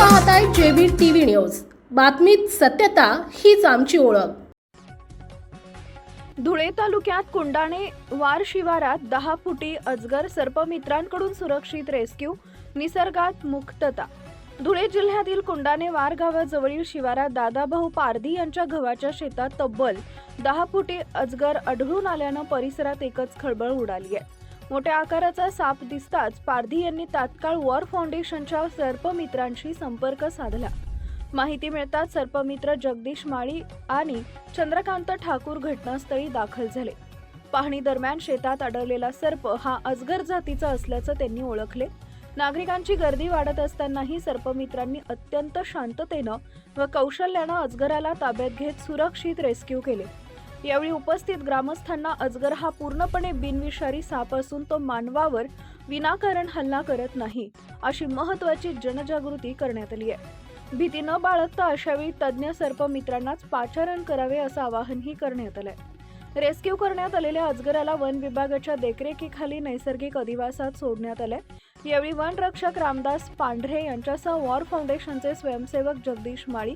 पाहत आहे JB TV news. बातमीत सत्यता हीच आमची ओळख. धुळे तालुक्यात कुंडाणे वार शिवारात दहा फुटी अजगर सर्पमित्रांकडून सुरक्षित रेस्क्यू निसर्गात मुक्तता. धुळे जिल्ह्यातील कुंडाणे वार गावाजवळील शिवारात दादाभाऊ पारधी यांच्या गव्हाच्या शेतात तब्बल दहा फुटी अजगर आढळून आल्यानं परिसरात एकच खळबळ उडाली आहे. मोठ्या आकाराचा साप दिसताच पारधी यांनी तात्काळ वॉर फाउंडेशनच्या सर्पमित्रांशी संपर्क साधला. माहिती मिळताच सर्पमित्र जगदीश माळी आणि चंद्रकांत ठाकूर घटनास्थळी दाखल झाले. पाहणी दरम्यान शेतात अडवलेला सर्प हा अजगर जातीचा असल्याचं त्यांनी ओळखले. नागरिकांची गर्दी वाढत असतानाही सर्पमित्रांनी अत्यंत शांततेनं व कौशल्यानं अजगराला ताब्यात घेत सुरक्षित रेस्क्यू केले. यावेळी उपस्थित ग्रामस्थांना अजगर हा पूर्णपणे बिनविषारी साप असून तो मानवावर विनाकारण हल्ला करत नाही अशी महत्वाची जनजागृती करण्यात आली आहे. भीती न बाळगता अशावेळी तज्ज्ञ सर्पमित्रांनाच पाचारण करावे असं आवाहनही करण्यात आलंय. रेस्क्यू करण्यात आलेल्या अजगराला वन विभागाच्या देखरेखीखाली नैसर्गिक अधिवासात सोडण्यात आलंय. यावेळी वनरक्षक रामदास पांढरे यांच्यासह वॉर फाउंडेशनचे स्वयंसेवक जगदीश माळी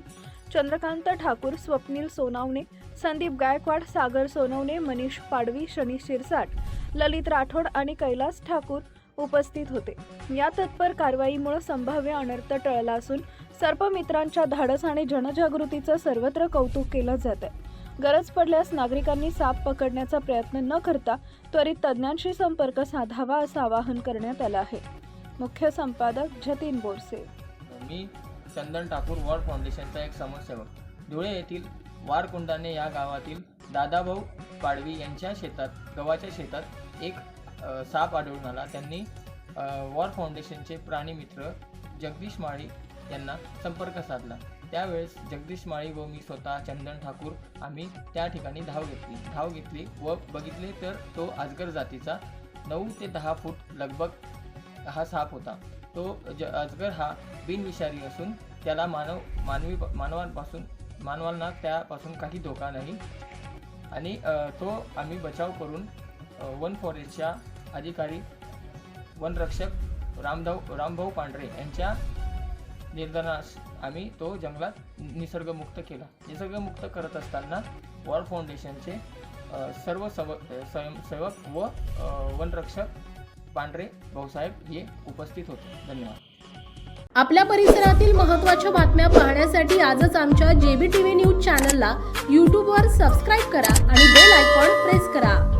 चंद्रकांत ठाकूर स्वप्नील सोनावणे संदीप गायकवाड सागर सोनवणे मनीष पाडवी शनी शिरसाट ललित राठोड आणि कैलास ठाकूर उपस्थित होते. या तत्पर कारवाईमुळे संभाव्य अनर्थ टळला असून सर्पमित्रांच्या धाडस आणि जनजागृतीचं सर्वत्र कौतुक केलं जात आहे गरज पडल्यास नागरिकांनी साप पकडण्याचा प्रयत्न न करता त्वरित तज्ज्ञांशी संपर्क साधावा असं आवाहन करण्यात आलं आहे. मुख्य संपादक जतीन बोरसे. मी चंदन ठाकूर वॉर फाउंडेशनचा एक समाजसेवक. धुळे येथील वारकुंडाने या गावातील दादाभाऊ पाडवी यांच्या शेतात गव्हाच्या शेतात एक साप आढळून आला. त्यांनी वॉर फाउंडेशनचे प्राणीमित्र जगदीश माळी यांना संपर्क साधला. त्यावेळेस जगदीश माळी व मी स्वतः चंदन ठाकूर आम्ही त्या ठिकाणी धाव घेतली. धाव घेतली व बघितले तर तो आजगर जातीचा नऊ ते दहा फूट लगभग हा साप होता. तो ज अजगर हा बिनविषारी असून त्याला मानव मानवी मानवांपासून मानवांना त्यापासून काही धोका नाही. आणि तो आम्ही बचाव करून वन फॉरेस्टच्या अधिकारी वनरक्षक रामदाव रामभाऊ पांढरे यांच्या निर्धारास आम्ही तो जंगलात निसर्गमुक्त केला. निसर्गमुक्त करत असताना वॉर फाउंडेशनचे सर्व सव स्वयंसेवक व वनरक्षक पांढरे भाऊसाहेब हे उपस्थित होते. धन्यवाद. आपल्या परिसरातील महत्त्वाच्या बातम्या पाहण्यासाठी आजच आमच्या जेबी टीव्ही न्यूज चॅनलला यूट्यूबवर सबस्क्राईब करा आणि बेल आयकॉन प्रेस करा.